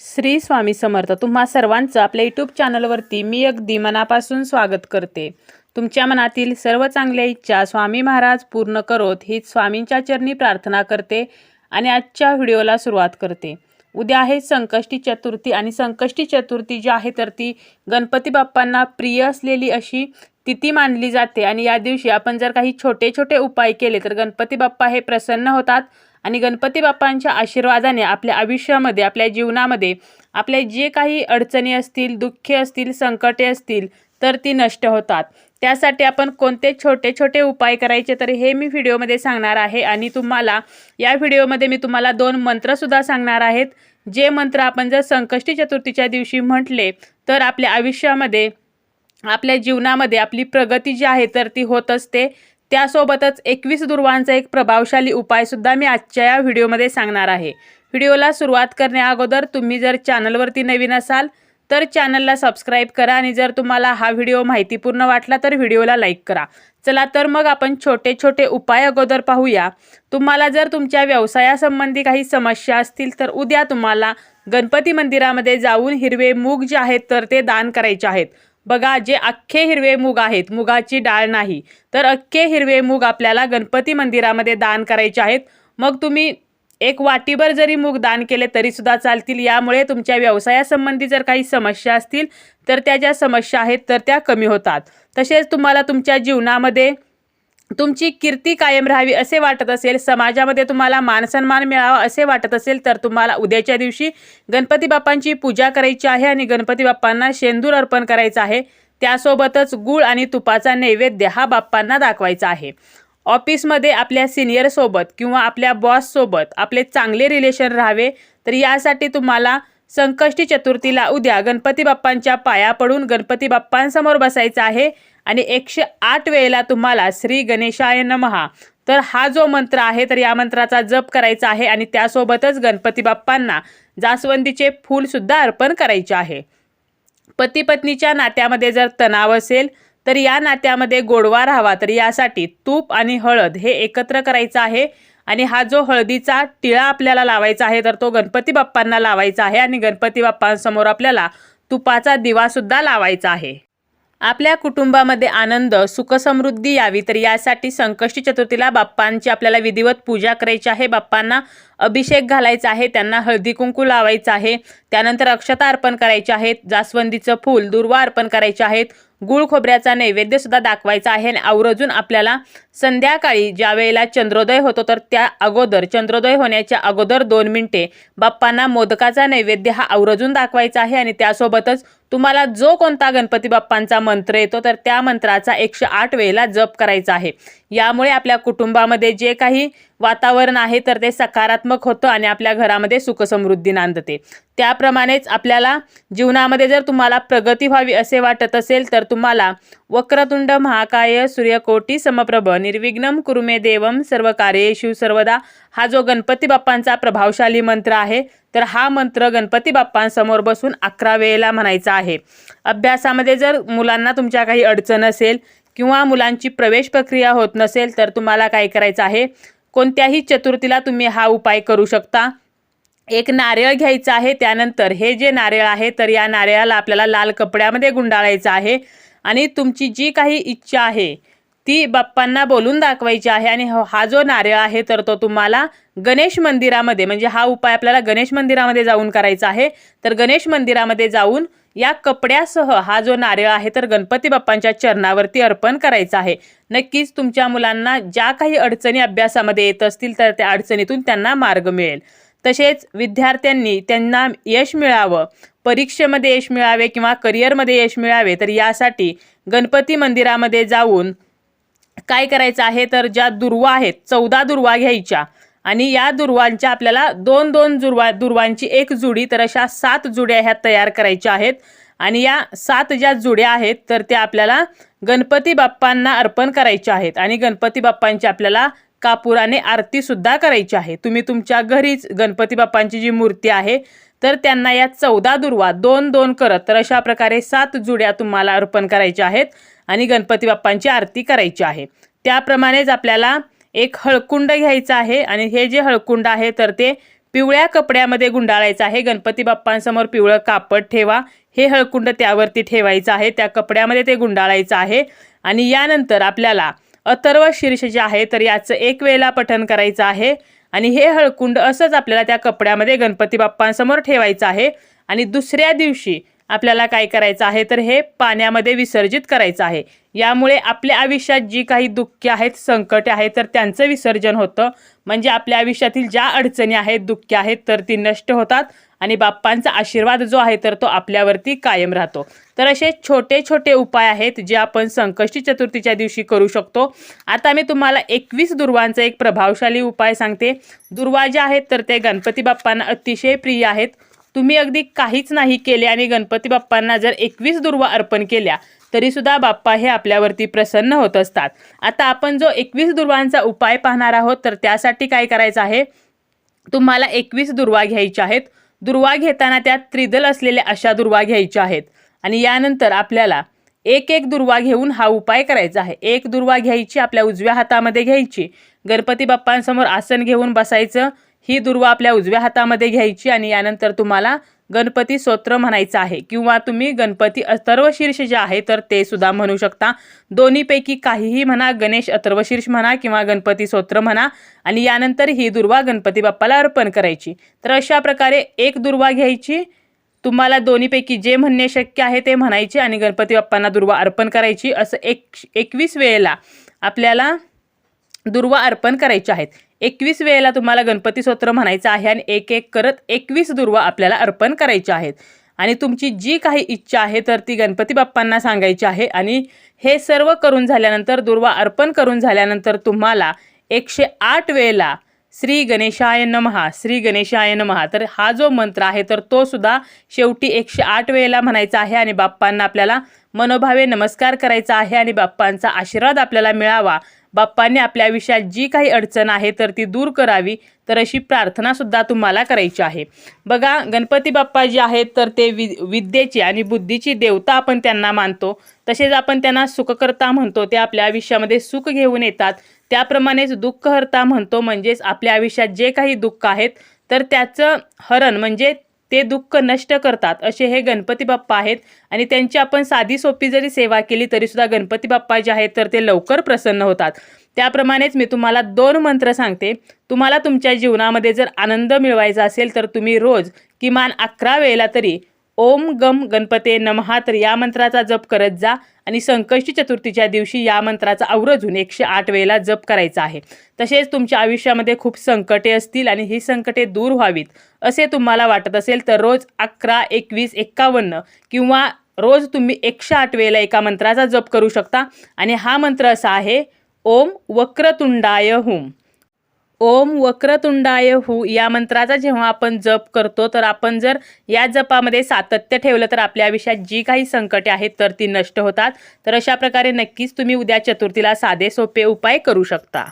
श्री स्वामी समर्थ तुम्हा सर्वांचं आपल्या यूट्यूब चॅनलवरती मी अगदी मनापासून स्वागत करते. तुमच्या मनातील सर्व चांगल्या इच्छा स्वामी महाराज पूर्ण करोत हीच स्वामींच्या चरणी प्रार्थना करते आणि आजच्या व्हिडिओला सुरुवात करते. उद्या आहे संकष्टी चतुर्थी आणि संकष्टी चतुर्थी जी आहे तर ती गणपती बाप्पांना प्रिय असलेली अशी तिथी मानली जाते. आणि या दिवशी आपण जर काही छोटे छोटे उपाय केले तर गणपती बाप्पा हे प्रसन्न होतात. आणि गणपती बाप्पांच्या आशीर्वादाने आपल्या आयुष्यामध्ये आपल्या जीवनामध्ये आपल्या जे काही अडचणी असतील दुःखे असतील संकटे असतील तर ती नष्ट होतात. त्यासाठी आपण कोणते छोटे छोटे उपाय करायचे तर हे मी व्हिडिओमध्ये सांगणार आहे आणि तुम्हाला या व्हिडिओमध्ये मी तुम्हाला दोन मंत्रसुद्धा सांगणार आहेत. जे मंत्र आपण जर संकष्टी चतुर्थीच्या दिवशी म्हटले तर आपल्या आयुष्यामध्ये आपल्या जीवनामध्ये आपली प्रगती जी आहे तर ती होत असते. त्यासोबतच एकवीस दुर्वांचा एक प्रभावशाली उपायसुद्धा मी आजच्या या व्हिडिओमध्ये सांगणार आहे. व्हिडिओला सुरुवात करण्या अगोदर तुम्ही जर चॅनलवरती नवीन असाल तर चॅनलला सबस्क्राईब करा आणि जर तुम्हाला हा व्हिडिओ माहितीपूर्ण वाटला तर व्हिडिओला लाईक करा. चला तर मग आपण छोटे छोटे उपाय अगोदर पाहूया. तुम्हाला जर तुमच्या व्यवसायासंबंधी काही समस्या असतील तर उद्या तुम्हाला गणपती मंदिरामध्ये जाऊन हिरवे मूग जे आहेत तर ते दान करायचे आहेत. बघा जे अख्खे हिरवे मूग आहेत मुगाची डाळ नाही तर अख्खे हिरवे मूग आपल्याला गणपती मंदिरामध्ये दान करायचे आहेत. मग तुम्ही एक वाटीभर जरी मूग दान केले तरीसुद्धा चालतील. यामुळे तुमच्या व्यवसायासंबंधी जर काही समस्या असतील तर त्या ज्या समस्या आहेत तर त्या कमी होतात. तसेच तुम्हाला तुमच्या जीवनामध्ये तुमची कीर्ती कायम राहावी असे वाटत असेल समाजामध्ये तुम्हाला मानसन्मान मिळावा असे वाटत असेल तर तुम्हाला उद्याच्या दिवशी गणपती बाप्पांची पूजा करायची आहे आणि गणपती बाप्पांना शेंदूर अर्पण करायचं आहे. त्यासोबतच गूळ आणि तुपाचा नैवेद्य हा बाप्पांना दाखवायचा आहे. ऑफिसमध्ये आपल्या सिनियरसोबत किंवा आपल्या बॉससोबत आपले चांगले रिलेशन राहावे तर यासाठी तुम्हाला संकष्टी चतुर्थीला उद्या गणपती बाप्पांच्या पाया पडून गणपती बाप्पांसमोर बसायचं आहे. आणि एकशे आठ वेळेला तुम्हाला श्री गणेशाय नमहा तर हा जो मंत्र आहे तर या मंत्राचा जप करायचा आहे आणि त्यासोबतच गणपती बाप्पांना जास्वंदीचे फूलसुद्धा अर्पण करायचे आहे. पती पत्नीच्या नात्यामध्ये जर तणाव असेल तर या नात्यामध्ये गोडवा राहावा. तर यासाठी तूप आणि हळद हे एकत्र करायचं आहे आणि हा जो हळदीचा टिळा आपल्याला लावायचा आहे तर तो गणपती बाप्पांना लावायचा आहे आणि गणपती बाप्पांसमोर आपल्याला तुपाचा दिवासुद्धा लावायचा आहे. आपल्या कुटुंबामध्ये आनंद सुखसमृद्धी यावी तर यासाठी संकष्टी चतुर्थीला बाप्पांची आपल्याला विधिवत पूजा करायची आहे. बाप्पांना अभिषेक घालायचा आहे त्यांना हळदी कुंकू लावायचं आहे त्यानंतर अक्षता अर्पण करायची आहेत जास्वंदीचं फूल दुर्वा अर्पण करायचे आहेत गुळ खोबऱ्याचा नैवेद्य सुद्धा दाखवायचा आहे आणि आवर्जून आपल्याला संध्याकाळी ज्या वेळेला चंद्रोदय होतो तर त्या अगोदर चंद्रोदय होण्याच्या अगोदर दोन मिनिटे बाप्पांना मोदकाचा नैवेद्य हा आवर्जून दाखवायचा आहे आणि त्यासोबतच तुम्हाला जो कोणता गणपती बाप्पांचा मंत्र येतो तर त्या मंत्राचा एकशे आठ वेळेला जप करायचा आहे. यामुळे आपल्या कुटुंबामध्ये जे काही वातावरण आहे तर ते सकारात्मक होतं आणि आपल्या घरामध्ये सुखसमृद्धी नांदते. त्याप्रमाणेच आपल्याला जीवनामध्ये जर तुम्हाला प्रगती व्हावी असे वाटत असेल तर तुम्हाला वक्रतुंड महाकाय सूर्यकोटी समप्रभ निर्विघ्नम कुरुमे देवम सर्व कार्येशू सर्वदा. हा जो गणपती बाप्पांचा प्रभावशाली मंत्र आहे तर हा मंत्र गणपती बाप्पांसमोर बसून अकरा वेळेला म्हणायचा आहे. अभ्यासामध्ये जर मुलांना तुमच्या काही अडचण असेल किंवा मुलांची प्रवेश प्रक्रिया होत नसेल तर तुम्हाला काय करायचं आहे? कोणत्याही चतुर्थीला तुम्ही हा उपाय करू शकता. एक नारळ घ्यायचं आहे त्यानंतर हे जे नारळ आहे तर या नारळाला आपल्याला लाल कपड्यामध्ये गुंडाळायचं आहे. आणि तुमची जी काही इच्छा आहे ती बाप्पांना बोलून दाखवायची आहे. आणि ह- हा जो नारळ आहे तर तो तुम्हाला गणेश मंदिरामध्ये म्हणजे हा उपाय आपल्याला गणेश मंदिरामध्ये जाऊन करायचा आहे. तर गणेश मंदिरामध्ये जाऊन या कपड्यासह हा जो नारळ आहे तर गणपती बाप्पांच्या चरणावरती अर्पण करायचा आहे. नक्कीच तुमच्या मुलांना ज्या काही अडचणी अभ्यासामध्ये येत असतील तर त्या अडचणीतून त्यांना मार्ग मिळेल. तसेच विद्यार्थ्यांनी त्यांना यश मिळावं परीक्षेमध्ये यश मिळावे किंवा करिअरमध्ये यश मिळावे तर यासाठी गणपती मंदिरामध्ये जाऊन काय करायचं आहे तर ज्या दुर्वा आहेत चौदा दुर्वा घ्यायच्या. आणि या दुर्वांच्या आपल्याला दोन दोन जुर्वा दुर्वांची एक जुडी तर अशा सात जुड्या ह्या तयार करायच्या आहेत. आणि या सात ज्या जुड्या आहेत तर त्या आपल्याला गणपती बाप्पांना अर्पण करायच्या आहेत. आणि गणपती बाप्पांची आपल्याला कापुराने आरतीसुद्धा करायची आहे. तुम्ही तुमच्या घरीच गणपती बाप्पांची जी मूर्ती आहे तर त्यांना या चौदा दुर्वा दोन दोन करत तर अशा प्रकारे सात जुड्या तुम्हाला अर्पण करायच्या आहेत आणि गणपती बाप्पांची आरती करायची आहे. त्याप्रमाणेच आपल्याला एक हळकुंड घ्यायचं आहे आणि हे जे हळकुंड आहे तर ते पिवळ्या कपड्यामध्ये गुंडाळायचं आहे. गणपती बाप्पांसमोर पिवळं कापड ठेवा. हे हळकुंड त्यावरती ठेवायचं आहे. त्या कपड्यामध्ये ते गुंडाळायचं आहे. आणि यानंतर आपल्याला अथर्व शीर्ष जे आहे तर याचं एक वेळेला पठण करायचं आहे. आणि हे हळकुंड असंच आपल्याला त्या कपड्यामध्ये गणपती बाप्पांसमोर ठेवायचं आहे. आणि दुसऱ्या दिवशी आपल्याला काय करायचं आहे? तर हे पाण्यामध्ये विसर्जित करायचं आहे. यामुळे आपल्या आयुष्यात जी काही दुःखे आहेत संकटे आहेत तर त्यांचं विसर्जन होतं. म्हणजे आपल्या आयुष्यातील ज्या अडचणी आहेत दुःखे आहेत तर ती नष्ट होतात आणि बाप्पांचा आशीर्वाद जो आहे तर तो आपल्यावरती कायम राहतो. तर असे छोटे छोटे उपाय आहेत जे आपण संकष्टी चतुर्थीच्या दिवशी करू शकतो. आता मी तुम्हाला एकवीस दुर्वांचा एक प्रभावशाली उपाय सांगते. दुर्वा ज्या आहेत तर ते गणपती बाप्पांना अतिशय प्रिय आहेत. तुम्ही अगदी काहीच नाही केले आणि गणपती बाप्पांना जर एकवीस दुर्वा अर्पण केल्या तरीसुद्धा बाप्पा हे आपल्यावरती प्रसन्न होत असतात. आता आपण जो एकवीस दुर्वांचा उपाय पाहणार आहोत तर त्यासाठी काय करायचं आहे? तुम्हाला एकवीस दुर्वा घ्यायच्या आहेत. दुर्वा घेताना त्यात त्रिदल असलेल्या अशा दुर्वा घ्यायच्या आहेत. आणि यानंतर आपल्याला एक एक दुर्वा घेऊन हा उपाय करायचा आहे. एक दुर्वा घ्यायची आपल्या उजव्या हातामध्ये घ्यायची. गणपती बाप्पांसमोर आसन घेऊन बसायचं. ही दुर्वा आपल्या उजव्या हातामध्ये घ्यायची आणि यानंतर तुम्हाला गणपती स्तोत्र म्हणायचं आहे. किंवा तुम्ही गणपती अथर्वशीर्ष जे आहे तर ते सुद्धा म्हणू शकता. दोन्हीपैकी काहीही म्हणा गणेश अथर्वशीर्ष म्हणा किंवा गणपती स्तोत्र म्हणा आणि यानंतर ही दुर्वा गणपती बाप्पाला अर्पण करायची. तर अशा प्रकारे एक दुर्वा घ्यायची. तुम्हाला दोन्हीपैकी जे म्हणणे शक्य आहे ते म्हणायचे आणि गणपती बाप्पांना दुर्वा अर्पण करायची. असं एक एकवीस वेळेला आपल्याला दुर्वा अर्पण करायचे आहेत. एकवीस वेळेला तुम्हाला गणपती स्तोत्र म्हणायचं आहे आणि एक एक करत एकवीस दुर्वा आपल्याला अर्पण करायच्या आहेत. आणि तुमची जी काही इच्छा आहे तर ती गणपती बाप्पांना सांगायची आहे. आणि हे सर्व करून झाल्यानंतर दुर्वा अर्पण करून झाल्यानंतर तुम्हाला एकशे आठ वेळेला श्री गणेशाय नमहा श्री गणेशाय नमहा तर हा जो मंत्र आहे तर तो सुद्धा शेवटी एकशे आठ वेळेला म्हणायचा आहे आणि बाप्पांना आपल्याला मनोभावे नमस्कार करायचा आहे आणि बाप्पांचा आशीर्वाद आपल्याला मिळावा. बाप्पांनी आपल्या आयुष्यात जी काही अडचण आहे तर ती दूर करावी तर अशी प्रार्थनासुद्धा तुम्हाला करायची आहे. बघा गणपती बाप्पा जे आहेत तर ते वि विद्येची आणि बुद्धीची देवता आपण त्यांना मानतो. तसेच आपण त्यांना सुखकर्ता म्हणतो. ते आपल्या आयुष्यामध्ये सुख घेऊन येतात. त्याप्रमाणेच दुःखहर्ता म्हणतो. म्हणजेच आपल्या आयुष्यात जे काही दुःख आहेत तर त्याचं हरण म्हणजे ते दुःख नष्ट करतात. असे हे गणपती बाप्पा आहेत. आणि त्यांची आपण साधी सोपी जरी सेवा केली तरीसुद्धा गणपती बाप्पा जे आहेत तर ते लवकर प्रसन्न होतात. त्याप्रमाणेच मी तुम्हाला दोन मंत्र सांगते. तुम्हाला तुमच्या जीवनामध्ये जर आनंद मिळवायचा असेल तर तुम्ही रोज किमान अकरा वेळेला तरी ओम गम गणपते नमहा तर या मंत्राचा जप करत जा आणि संकष्टी चतुर्थीच्या दिवशी या मंत्राचा आवर्जून एकशे आठ वेळेला जप करायचा आहे. तसेच तुमच्या आयुष्यामध्ये खूप संकटे असतील आणि ही संकटे दूर व्हावीत असे तुम्हाला वाटत असेल तर रोज अकरा एकवीस एक्कावन्न किंवा रोज तुम्ही एकशे आठ वेळेला एका मंत्राचा जप करू शकता. आणि हा मंत्र असा आहे ओम वक्रतुंडाय हुम. ओम वक्रतुंडाय हु या मंत्राचा जेव्हा आपण जप करतो तर आपण जर या जपामध्ये सातत्य ठेवलं तर आपल्या आयुष्यात जी काही संकटे आहेत तर ती नष्ट होतात. तर अशा प्रकारे नक्कीच तुम्ही उद्या चतुर्थीला साधे सोपे उपाय करू शकता.